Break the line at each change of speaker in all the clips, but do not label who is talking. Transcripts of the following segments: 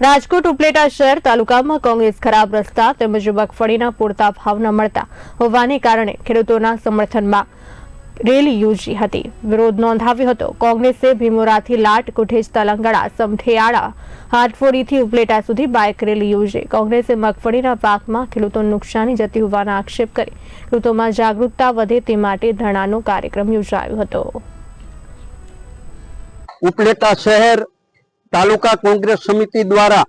રાજકોટ ઉપલેટા શહેર તાલુકામાં કોંગ્રેસ ખરાબ રસ્તા તેમજ મગફળીના પૂરતા ભાવ ન મળતા હોવાને કારણે ખેડૂતોના સમર્થનમાં રેલી યોજી હતી. વિરોધ નોંધાવ્યો હતો. કોંગ્રેસે ભીમોરાથી લાટ, કુઠેજ, તલંગણા સમઠેયાળા હાટફોડીથી ઉપલેટા સુધી બાઇક રેલી યોજી. કોંગ્રેસે મગફળીના પાકમાં ખેડૂતોને નુકસાની જતી હોવાના આક્ષેપ કરી ખેડૂતોમાં જાગૃતતા વધે તે માટે ધરણાનો કાર્યક્રમ યોજાયો હતો.
ઉપલેટા શહેર તાલુકા કોંગ્રેસ સમિતિ દ્વારા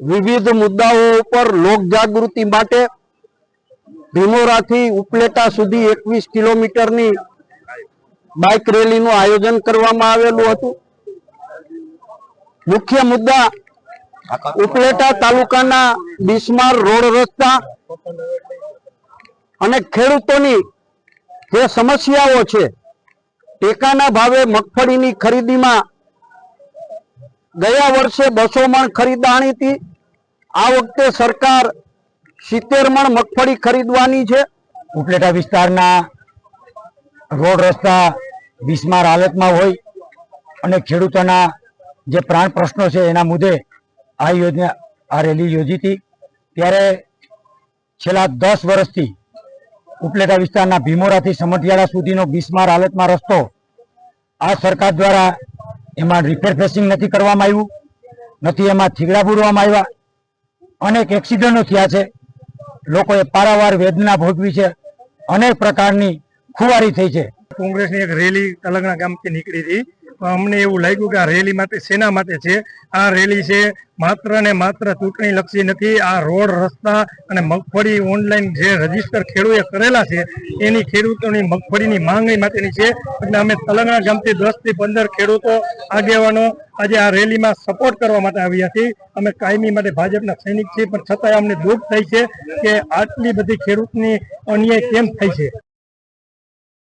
વિવિધ મુદ્દાઓ ઉપર લોક જાગૃતિ માટે ભીમોરાથી ઉપલેટા સુધી એકવીસ કિલોમીટરની બાઇક રેલીનું આયોજન કરવામાં આવેલું હતું. મુખ્ય મુદ્દા ઉપલેટા તાલુકાના બિસ્માર રોડ રસ્તા અને ખેડૂતોની જે સમસ્યાઓ છે, ટેકાના ભાવે મગફળીની ખરીદીમાં ગયા વર્ષે બસો મણ ખરીદાણી હતી. આ વખતે સરકાર સિત્તેર મણ મગફળી ખરીદવાની છે.
ઉપલેટા વિસ્તારના રોડ રસ્તા બિસ્માર હાલતમાં હોય અને ખેડૂતોના જે પ્રાણ પ્રશ્નો છે એના મુદ્દે આ યોજના, આ રેલી યોજી હતી. ત્યારે છેલ્લા દસ વર્ષથી ઉપલેટા વિસ્તારના ભીમોરાથી સમઢિયાળા સુધીનો બિસ્માર હાલતમાં રસ્તો આ સરકાર દ્વારા એમાં રિપેર ફેસિંગ નથી કરવામાં આવ્યું, નથી એમાં થીગડા પૂરવામાં આવ્યા. અનેક એક્સિડન્ટો થયા છે. લોકોએ પારાવાર વેદના ભોગવી છે. અનેક પ્રકારની ખુવારી થઈ છે.
કોંગ્રેસની એક રેલી તલંગણા ગામથી નીકળી હતી. અમને એવું લાગ્યું કે આ રેલી માટે શેના માટે છે. આ રેલી છે, માત્ર ને માત્ર ચૂંટણી લક્ષી નથી, આ રોડ, રસ્તા અને મગફળી ઓનલાઈન જે રજિસ્ટર ખેડૂએ કરેલા છે, એની ખેડૂતોની મગફળીની માંગણી માટેની છે. એટલે અમે તલંગણા ગામથી દસથી પંદર ખેડૂતો આગેવાનો આજે આ રેલીમાં સપોર્ટ કરવા માટે આવ્યા છીએ. અમે કાયમી માટે ભાજપના સૈનિક છીએ, પણ છતાંય અમને દુઃખ થાય છે કે આટલી બધી ખેડૂતની અન્યાય કેમ થાય છે?